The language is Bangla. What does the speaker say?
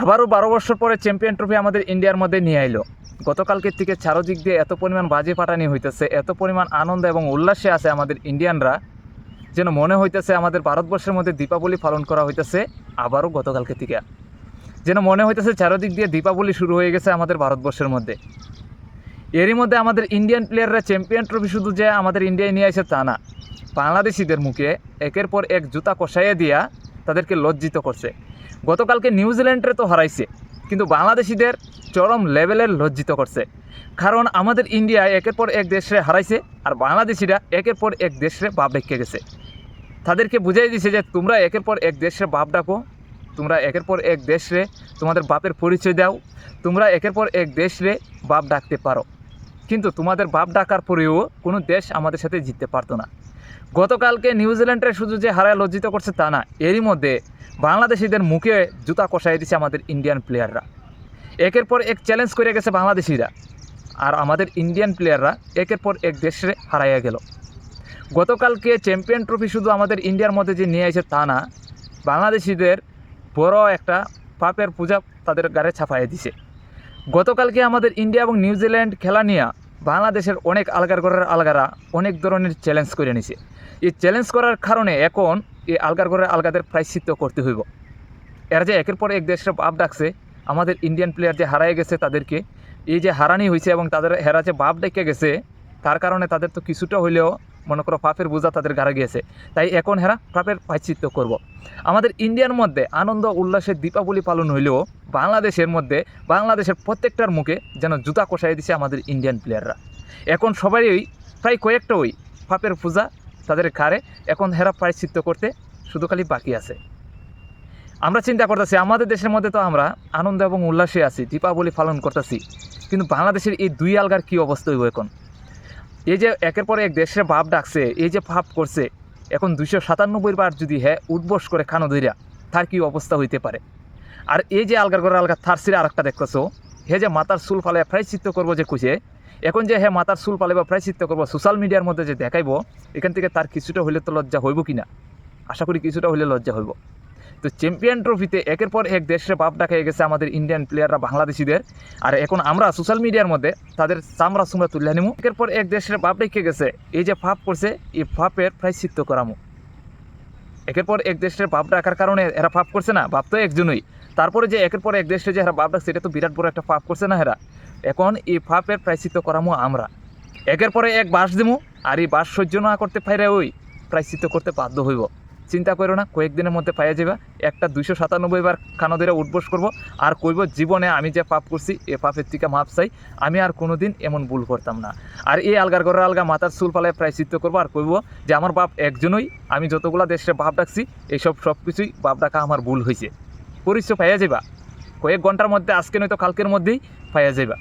আবারও বারো বছর পরে চ্যাম্পিয়ন ট্রফি আমাদের ইন্ডিয়ার মধ্যে নিয়ে আইলো। গতকালকের থেকে চারোদিক দিয়ে এত পরিমাণ বাজে পাটানি হইতেছে, এত পরিমাণ আনন্দ এবং উল্লাসে আছে আমাদের ইন্ডিয়ানরা, যেন মনে হইতেছে আমাদের ভারতবর্ষের মধ্যে দীপাবলি পালন করা হইতেছে আবারও গতকালকে থেকে। যেন মনে হইতেছে চারোদিক দিয়ে দীপাবলি শুরু হয়ে গেছে আমাদের ভারতবর্ষের মধ্যে। এরই মধ্যে আমাদের ইন্ডিয়ান প্লেয়াররা চ্যাম্পিয়ন ট্রফি শুধু যে আমাদের ইন্ডিয়ায় নিয়ে আসে তা না, বাংলাদেশিদের মুখে একের পর এক জুতা কষাইয়ে দিয়া তাদেরকে লজ্জিত করছে। গতকালকে নিউজিল্যান্ডে তো হারাইছে, কিন্তু বাংলাদেশিদের চরম লেভেলের লজ্জিত করছে। কারণ আমাদের ইন্ডিয়া একের পর এক দেশে হারাইছে আর বাংলাদেশিরা একের পর এক দেশে বাপ ডেকে গেছে। তাদেরকে বুঝাই দিছে যে তোমরা একের পর এক দেশে বাপ ডাকো, তোমরা একের পর এক দেশে তোমাদের বাপের পরিচয় দাও, তোমরা একের পর এক দেশে বাপ ডাকতে পারো। কিন্তু তোমাদের বাপ ডাকার পরেও কোনো দেশ আমাদের সাথে জিততে পারতো না। গতকালকে নিউজিল্যান্ডের শুধু যে হারায় লজ্জিত করছে তা না, এরই মধ্যে বাংলাদেশিদের মুখে জুতা কষাই দিচ্ছে আমাদের ইন্ডিয়ান প্লেয়াররা একের পর এক চ্যালেঞ্জ করে গেছে বাংলাদেশিরা। আর আমাদের ইন্ডিয়ান প্লেয়াররা একের পর এক দেশে হারাইয়া গেল। গতকালকে চ্যাম্পিয়ন ট্রফি শুধু আমাদের ইন্ডিয়ার মধ্যে যে নিয়ে আসে তা না, বাংলাদেশিদের বড় একটা পাপের পূজা তাদের গাড়ে ছাপাইয়ে দিছে। গতকালকে আমাদের ইন্ডিয়া এবং নিউজিল্যান্ড খেলা নিয়ে বাংলাদেশের অনেক আলগার ঘরের আলগারা অনেক ধরনের চ্যালেঞ্জ করে নিছে। এই চ্যালেঞ্জ করার কারণে এখন এই আলগার ঘরের আলগাদের প্রায়শ্চিত্ত করতে হইব। এরা যে একের পর এক দেশের বাপ ডাকছে, আমাদের ইন্ডিয়ান প্লেয়ার যে হারাই গেছে তাদেরকে, এই যে হারানি হয়েছে এবং তাদের হেরা যে বাপ ডেকে গেছে, তার কারণে তাদের তো কিছুটা হইলেও মনে করো পাপের বোঝা তাদের গাড়ে গিয়েছে। তাই এখন হেরা পাপের প্রায়শ্চিত্ত করব। আমাদের ইন্ডিয়ার মধ্যে আনন্দ, উল্লাসের দীপাবলি পালন হইলেও বাংলাদেশের মধ্যে, বাংলাদেশের প্রত্যেকটার মুখে যেন জুতা কষাই দিছে আমাদের ইন্ডিয়ান প্লেয়াররা। এখন সবাই প্রায় কয়েকটা ওই পাপের পূজা তাদের কারে এখন হেরা প্রায়শ্চিত্ত করতে শুধু খালি বাকি আছে। আমরা চিন্তা করতেছি, আমাদের দেশের মধ্যে তো আমরা আনন্দ এবং উল্লাসে আছি, দীপাবলি পালন করতেছি, কিন্তু বাংলাদেশের এই দুই আলগার কী অবস্থা হইব এখন? এই যে একের পর এক দেশে ভাব ডাকছে, এই যে ভাব করছে, এখন দুইশো সাতানব্বই বার যদি হ্যাঁ উদ্বস করে খানো ধইরা, তার কি অবস্থা হইতে পারে? আর এই যে আলগার করে আলগা থার সিরে আরেকটা দেখতেছো, হে যে মাতার চুল ফালে প্রায়শ্চিত্ত করব যে কুছে এখন যে হ্যাঁ মাতার চুল ফালে বা প্রায়শ্চিত্ত করব সোশ্যাল মিডিয়ার মধ্যে যে দেখাইবো, এখান থেকে তার কিছুটা হইলে তো লজ্জা হইব কি না আশা করি কিছুটা হইলে লজ্জা হইব। তো চ্যাম্পিয়ন ট্রফিতে একের পর এক দেশের বাপ ডাকা গেছে আমাদের ইন্ডিয়ান প্লেয়াররা বাংলাদেশিদের। আর এখন আমরা সোশ্যাল মিডিয়ার মধ্যে তাদের চামড়া, সুমড়া তুলে নিমু। একের পর এক দেশের বাপ ডেকে গেছে, এই যে ফাপ করছে, এই ফাপের প্রায়শ্চিত্ত করামু। একের পর এক দেশের বাপ ডাকার কারণে এরা পাপ করছে না, বাপ তো একজনই। তারপরে যে একের পর এক দেশে যে এরা বাপ ডাকছে, এটা তো বিরাট বড় একটা পাপ করছে না এরা। এখন এই পাপের প্রায়শ্চিত্ত করামু আমরা। একের পরে এক বাস দিমু, আর এই বাস সহ্য না করতে পাইরে ওই প্রায়শ্চিত্ত করতে বাধ্য হইব। চিন্তা করো না, কয়েকদিনের মধ্যে পাইয়া যাবে একটা দুইশো সাতানব্বই বার খানা ধরে উঠবোস করব। আর কইব, জীবনে আমি যে পাপ করছি, এ পাপের থেকে মাপ চাই। আমি আর কোনো দিন এমন ভুল করতাম না। আর এই আলগার ঘরে আলগা মাথার চুল পালায় প্রায়শ্চিত্ত করব আর কইব যে, আমার বাপ একজনই, আমি যতগুলা দেশে বাপ ডাকছি, এইসব সব কিছুই বাপ ডাকা আমার ভুল হয়েছে পরিচয় পাইয়া যাবা কয়েক ঘণ্টার মধ্যে, আজকে নয়তো কালকের মধ্যেই পাইয়া যাবা